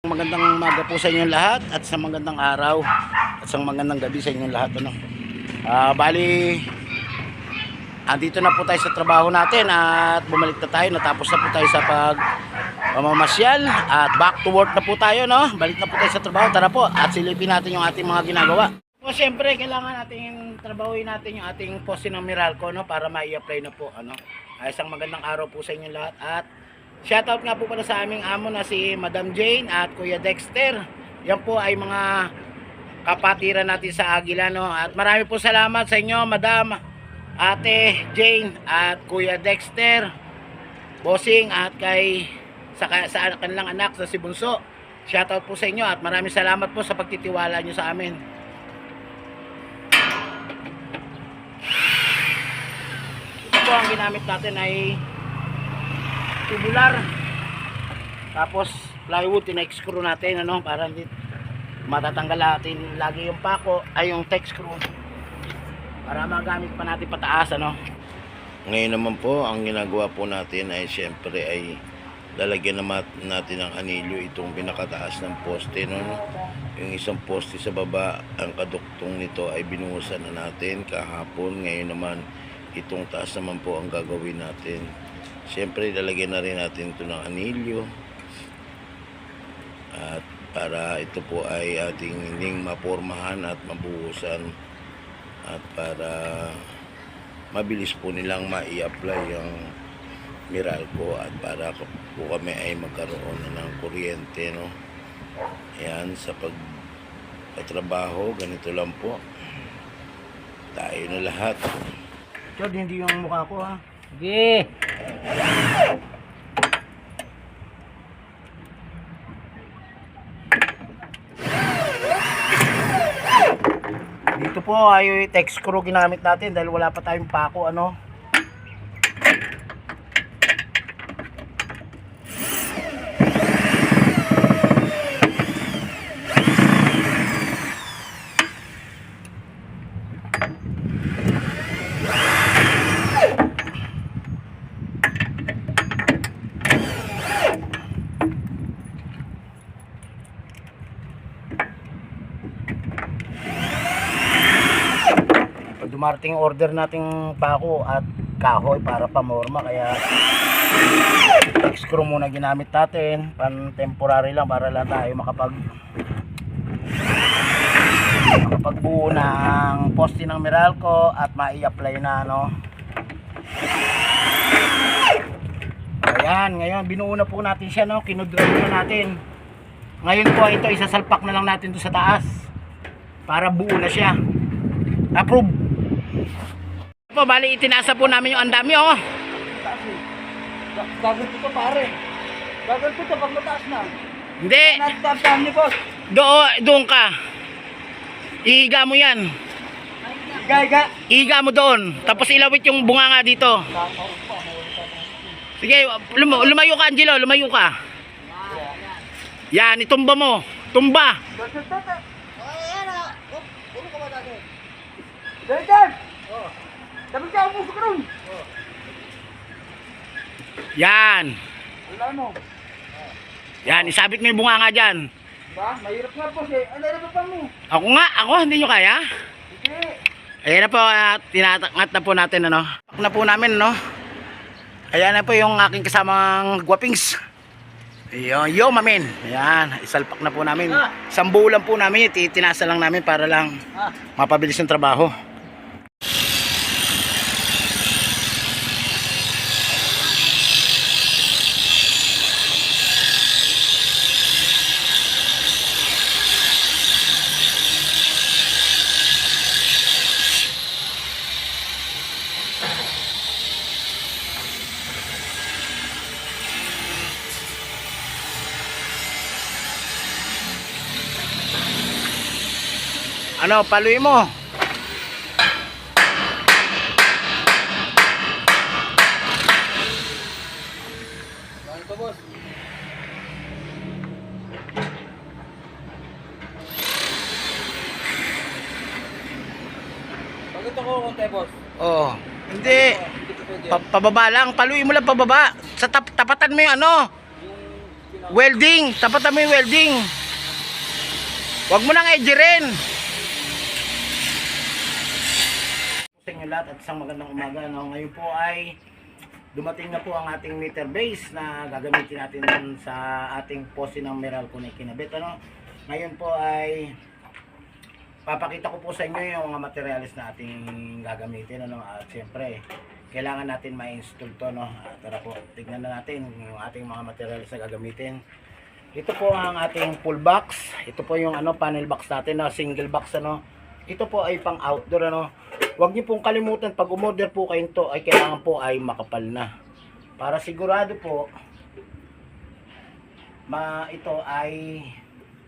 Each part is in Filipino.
Magandang umaga po sa inyong lahat at sa magandang araw at sa magandang gabi sa inyong lahat ano. Ah, bali andito na po tayo sa trabaho natin at bumalik na tayo natapos na po tayo sa pag pamamasyal at back to work na po tayo no. Balik na po tayo sa trabaho. Tara po at silipin natin yung ating mga ginagawa. So syempre kailangan natin trabahuin natin yung ating poste ng Meralco no para mai-apply na po ano. Ay, isang magandang araw po sa inyong lahat at Shoutout nga po pala sa aming amo na si Madam Jane at Kuya Dexter. Yan po ay mga kapatiran natin sa Agila no. At marami po salamat sa inyo Madam Ate Jane at Kuya Dexter. Bossing at kay sa, sa kanilang anak sa si Bunso. Shoutout po sa inyo at maraming salamat po sa pagtitiwala nyo sa amin. Ito po ang ginamit natin ay tubular tapos plywood tina-screw natin ano para hindi matatanggal natin lagi yung pako ay yung tech screw para magamit pa natin pataas ano Ngayon naman po, ang ginagawa po natin ay siyempre ay lalagyan naman natin ng anilyo itong pinakataas ng poste. No? Yung isang poste sa baba, ang kaduktong nito ay binuhusan na natin kahapon. Ngayon naman, itong taas naman po ang gagawin natin. Siyempre, lalagyan na rin natin ito ng anilyo. At para ito po ay ating hindi mapormahan at mabuhusan. At para mabilis po nilang mai-apply yung Meralco at para po kami ay magkaroon na ng kuryente no? Yan sa pag trabaho ganito lang po. Tayo na lahat. Chod, hindi yung mukha ko ha? Sige. Dito po ay tech screw ginamit natin dahil wala pa tayong pako ano pag dumarating order nating pako at kahoy para pamorma kaya screw muna ginamit natin. Pan temporary lang para lang tayo makapag makapagbuo ng poste ng Meralco at mai-apply na no? Ayan ngayon binuo na po natin siya no? Kinudrive na natin. Ngayon po ito isasalpak na lang natin to sa taas para buo na siya. Approve po bali itinasa po namin yung andami oh. Gagawin ko to pare. Gagawin ko to pag mataas na. hindi. Nagtatahan ni boss. do doon ka. Ihiga mo yan. Gaiga. ihiga mo doon. Tapos ilawit yung bunganga dito. Sige lum- lumayo ka Angelo lumayo ka. Yan itumba mo. Tumba. Gaigan. Dapat ka umusok ka ron. yan Wala mo. yan isabit mo yung bunganga dyan Ba? Mahirap nga boss eh. Ano na pa mo? ako nga ako hindi nyo kaya Sige. Ayan na po, at tinatangat na po natin, ano. Pak na po namin, no. Ayan na po yung aking kasamang guwapings. Yo, yo, mamin. Ayan, isalpak na po namin. Isang buo lang po namin, titinasa lang namin para lang Ah. mapabilis yung trabaho. Ano, paluin mo. Bakit pa boss? Bakit ako konti boss? Oh, hindi. Ko. Pa- pababa lang, paluin mo lang pababa. Sa tap tapatan mo yung ano. Yung welding. Tapatan mo yung welding. Huwag mo nang edgerin. Sa inyo lahat at isang magandang umaga. No? Ngayon po ay dumating na po ang ating meter base na gagamitin natin sa ating poste ng Meralco na kinabit. Ano? Ngayon po ay papakita ko po sa inyo yung mga materials na ating gagamitin. Ano? At syempre, kailangan natin ma-install to. No? Tara po, tignan na natin yung ating mga materials na gagamitin. Ito po ang ating full box. Ito po yung ano panel box natin na single box ano. Ito po ay pang outdoor ano. Huwag niyo pong kalimutan pag umorder po kayo ito ay kailangan po ay makapal na. Para sigurado po ma ito ay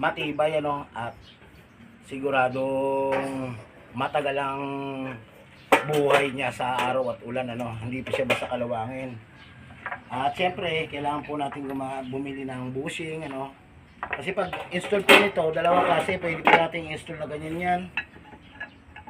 matibay ano at siguradong matagal ang buhay niya sa araw at ulan ano. Hindi po siya basta kalawangin. At syempre, kailangan po natin bumili ng bushing, ano. Kasi pag install po nito, dalawa klase, pwede po natin install na ganyan yan.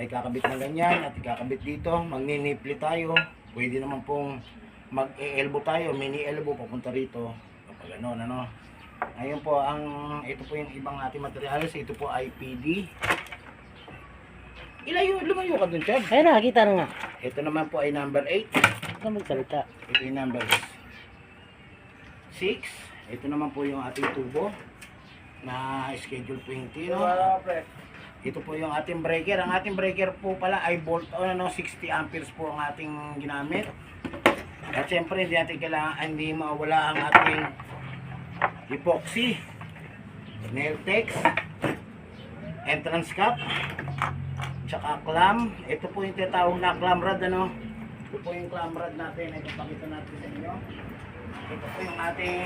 Ay kakabit na ganyan at ikakabit dito, magninipli tayo. Pwede naman pong mag-elbow tayo, mini elbow papunta rito. Kapag ano, ano. Ngayon po, ang ito po yung ibang ating materials, ito po ay PD. Ilayo, lumayo ka dun, Chad. Ayun nakakita na nga. Ito naman po ay number 8. Ikaw magsalita. Ito yung number 6. Ito naman po yung ating tubo na schedule 20. No? Wala, pre. Ito po yung ating breaker. Ang ating breaker po pala ay bolt on ano, 60 amperes po ang ating ginamit. At syempre hindi natin kailangan hindi mawala ang ating epoxy, nail text, entrance cap, tsaka clam. Ito po yung tinatawag na clam rod ano. Ito po yung clam rod natin. Ito pakita natin sa inyo. Ito po yung ating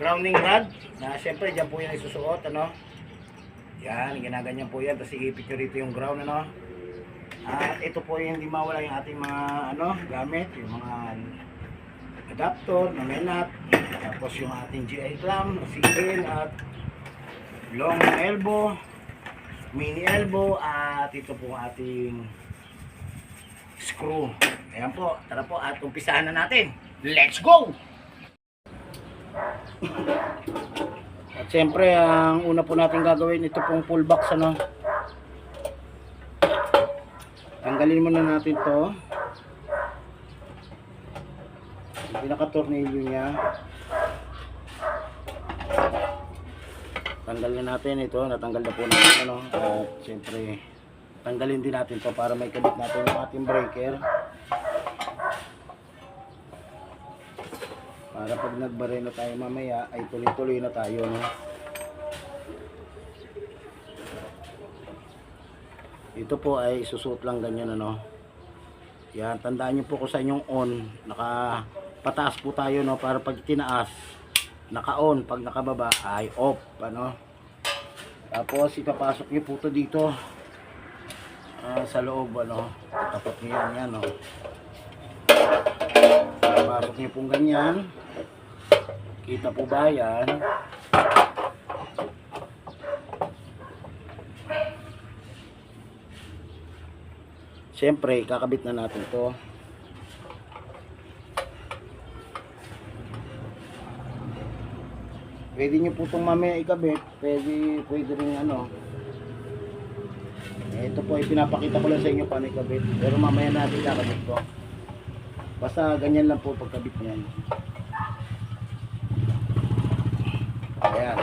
grounding rod na syempre dyan po yung isusuot ano. Yan, ginaganyan po yan. Tapos iipit nyo rito yung ground, ano. At ito po yung hindi mawala yung ating mga, ano, gamit. Yung mga adapter, na may nut. Tapos yung ating GI clamp, seal at long elbow, mini elbow, at ito po ating screw. Ayan po, tara po at umpisahan na natin. Let's go! Siyempre, ang una po natin gagawin, ito pong full box, ano. Tanggalin muna natin to. Yung pinaka-tornilyo niya. Tanggalin natin ito, natanggal na po natin, ano. At siyempre, tanggalin din natin to para may kabit natin yung ating breaker. Para pag nagbare na tayo mamaya ay tuloy-tuloy na tayo no. Ito po ay susuot lang ganyan ano. Yan, tandaan niyo po kung saan yung on. Naka pataas po tayo no para pag tinaas naka-on, pag nakababa ay off ano. Tapos ipapasok niyo po to dito ah, sa loob ano. Tapat niyo yan yan no. Pasok niyo pong ganyan. Kita po ba yan? Siyempre, kakabit na natin to. Pwede nyo po itong mamaya ikabit. Pwede, pwede rin ano. Ito po ay pinapakita ko lang sa inyo paano ikabit. Pero mamaya natin kakabit to. Basta ganyan lang po pagkabit niyan. Ayan.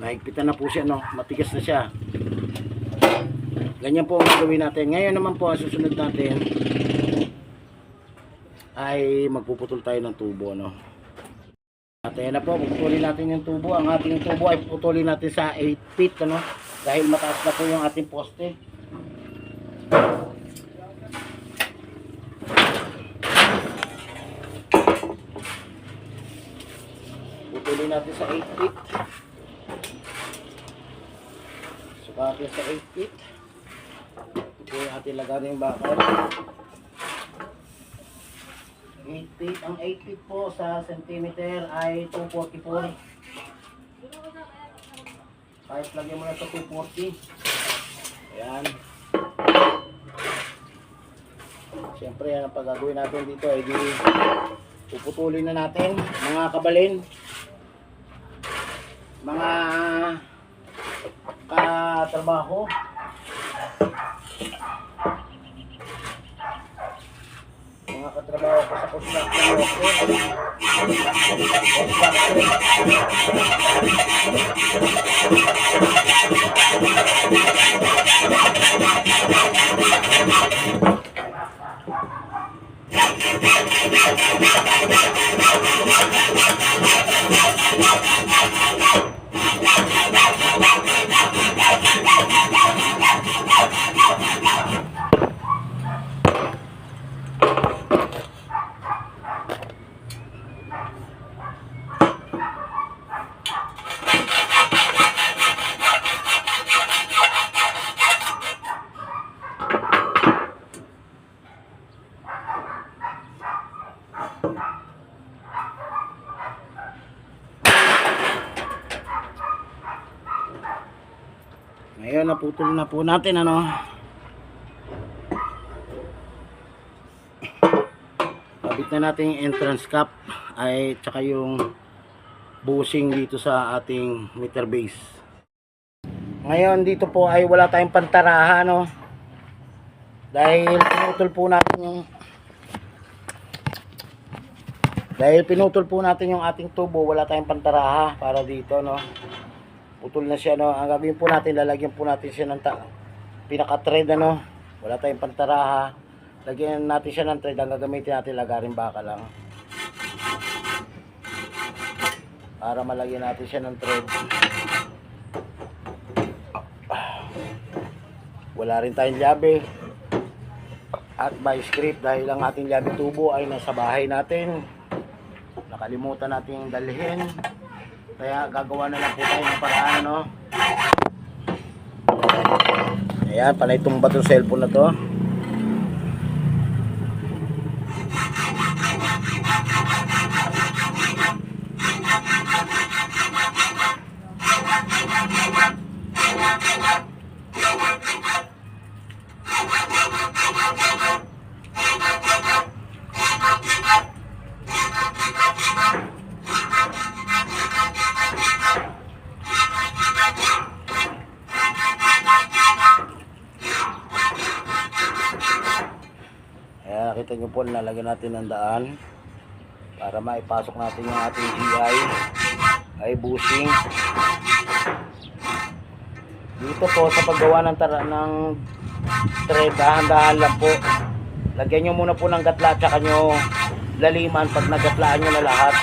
Mahigpitan na po siya, no? Matigas na siya. Ganyan po ang gagawin natin. Ngayon naman po, ang susunod natin ay magpuputol tayo ng tubo, no? At ayan na po, puputulin natin yung tubo. Ang ating tubo ay puputulin natin sa 8 feet, ano? Dahil mataas na po yung ating poste. Putulin natin sa 8 feet. Sukatin sa 8 feet. Ito yung ating lagarin yung bakal. 8 feet. Ang 8 feet po sa centimeter ay 244. Kahit lagyan mo na sa 240. Ayan. Siyempre, yan ang paggagawin natin dito ay di puputulin na natin mga kabalin mga katrabaho. Mga katrabaho ko sa construction worker. Ngayon, naputol na po natin, ano. Kabit na natin yung entrance cap ay tsaka yung bushing dito sa ating meter base. Ngayon, dito po ay wala tayong pantaraha, no. Dahil pinutol po natin yung dahil pinutol po natin yung ating tubo, wala tayong pantaraha para dito, no putol na siya no? Ang gagawin po natin lalagyan po natin siya ng pinaka thread ano? Wala tayong pantaraha. Lagyan natin siya ng thread ang gagamitin natin lagarin baka lang. Para malagyan natin siya ng thread. Wala rin tayong llabe at by script dahil ang ating llabe tubo ay nasa bahay natin. Nakalimutan natin dalhin kaya gagawa na lang po tayo ng paraan, no? Ayan, panay tumba itong cellphone na to. Nakita nyo po, nalagyan natin ng daan para maipasok natin yung ating GI ay bushing. Dito po sa paggawa ng, tara, ng thread dahan-dahan lang po. Lagyan nyo muna po ng gatla tsaka nyo laliman. Pag nagatlaan nyo na lahat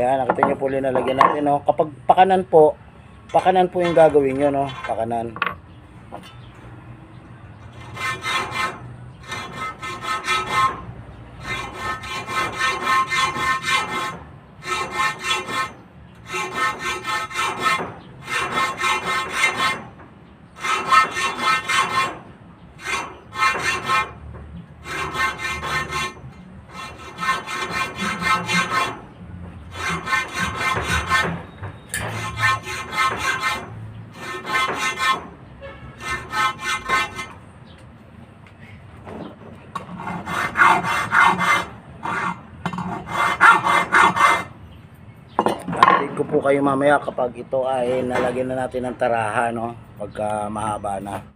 Ayan, nakita nyo po linalagyan natin, no? Kapag pakanan po, pakanan po yung gagawin nyo, no? Pakanan. Kayo mamaya kapag ito ay nalagyan na natin ng taraha, no? Pagka mahaba na.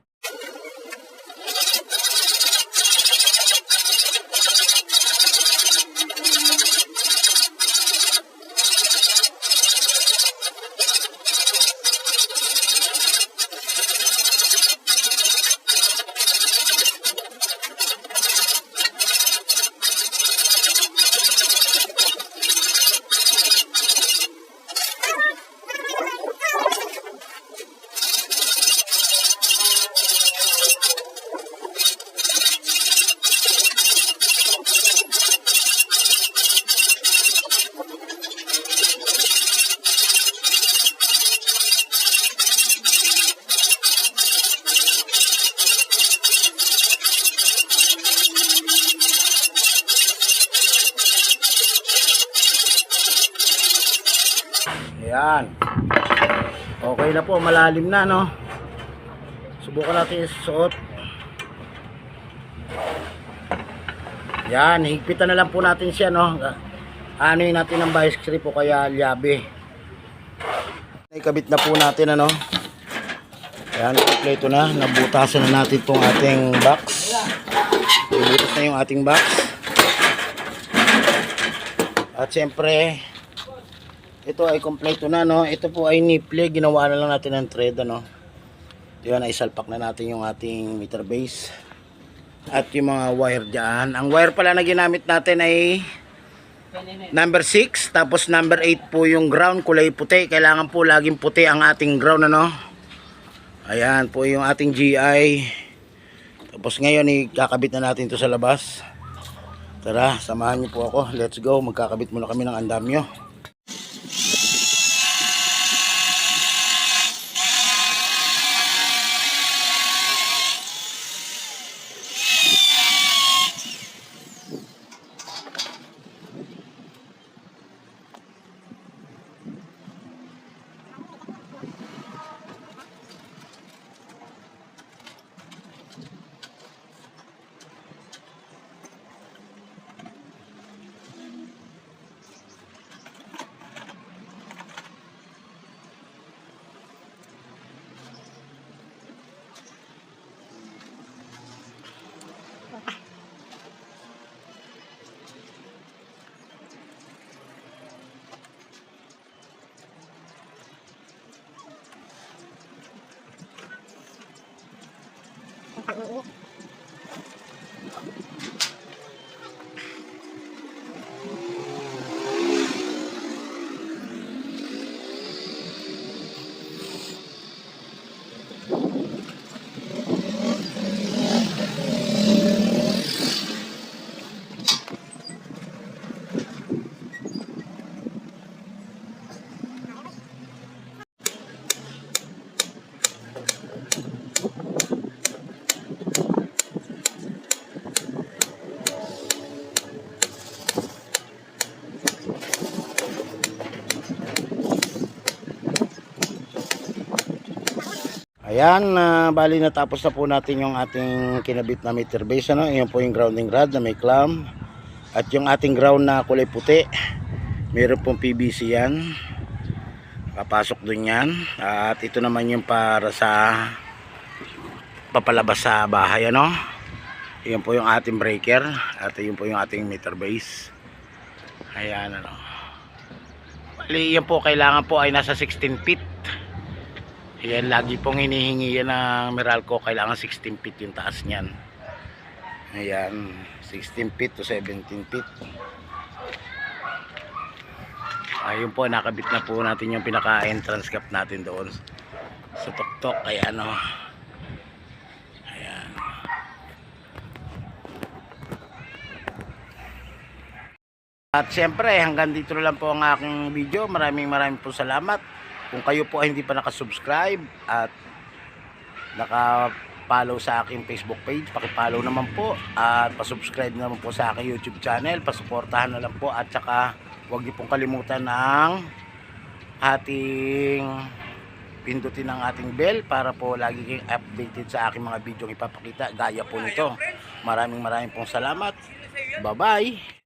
Ayan. Okay na po, malalim na, no? Subukan natin isuot. Yan, higpitan na lang po natin siya, no? Ano natin ng bias strip o kaya lyabe. Ikabit na po natin, ano? Yan, kompleto na. Nabutasan na natin itong ating box. Ibutas na yung ating box. At siyempre, ito ay kompleto na, no? Ito po ay niple. Ginawa na lang natin ng thread, ano? Ito yan, ay salpak na natin yung ating meter base. At yung mga wire dyan. Ang wire pala na ginamit natin ay number 6. Tapos number 8 po yung ground, kulay puti. Kailangan po laging puti ang ating ground, ano? Ayan po yung ating GI. Tapos ngayon, ikakabit na natin to sa labas. Tara, samahan niyo po ako. Let's go. Magkakabit muna kami ng andamyo. Oo. Thank you. Ayan, na bali natapos na po natin yung ating kinabit na meter base. Ano? Yan po yung grounding rod na may clamp. At yung ating ground na kulay puti. Meron pong PVC yan. Papasok dun yan. At ito naman yung para sa papalabas sa bahay. Ano? Yan po yung ating breaker. At yun po yung ating meter base. Ayan ano. Bali, yan po kailangan po ay nasa 16 feet. Yan, lagi pong hinihingi yan ng Meralco. Kailangan 16 feet yung taas niyan. Ayan, 16 feet to 17 feet. Ayun po, nakabit na po natin yung pinaka-entrance cap natin doon sa tuktok. Ayan o. Ayan. At siyempre, hanggang dito lang po ang aking video. Maraming maraming po salamat. Kung kayo po ay hindi pa nakasubscribe at naka-follow sa aking Facebook page, paki-follow naman po at pasubscribe naman po sa aking YouTube channel, pasuportahan na lang po at saka huwag niyo pong kalimutan ng ating pindutin ang ating bell para po lagi kayong updated sa aking mga video ipapakita gaya po nito. Maraming maraming pong salamat. Bye-bye.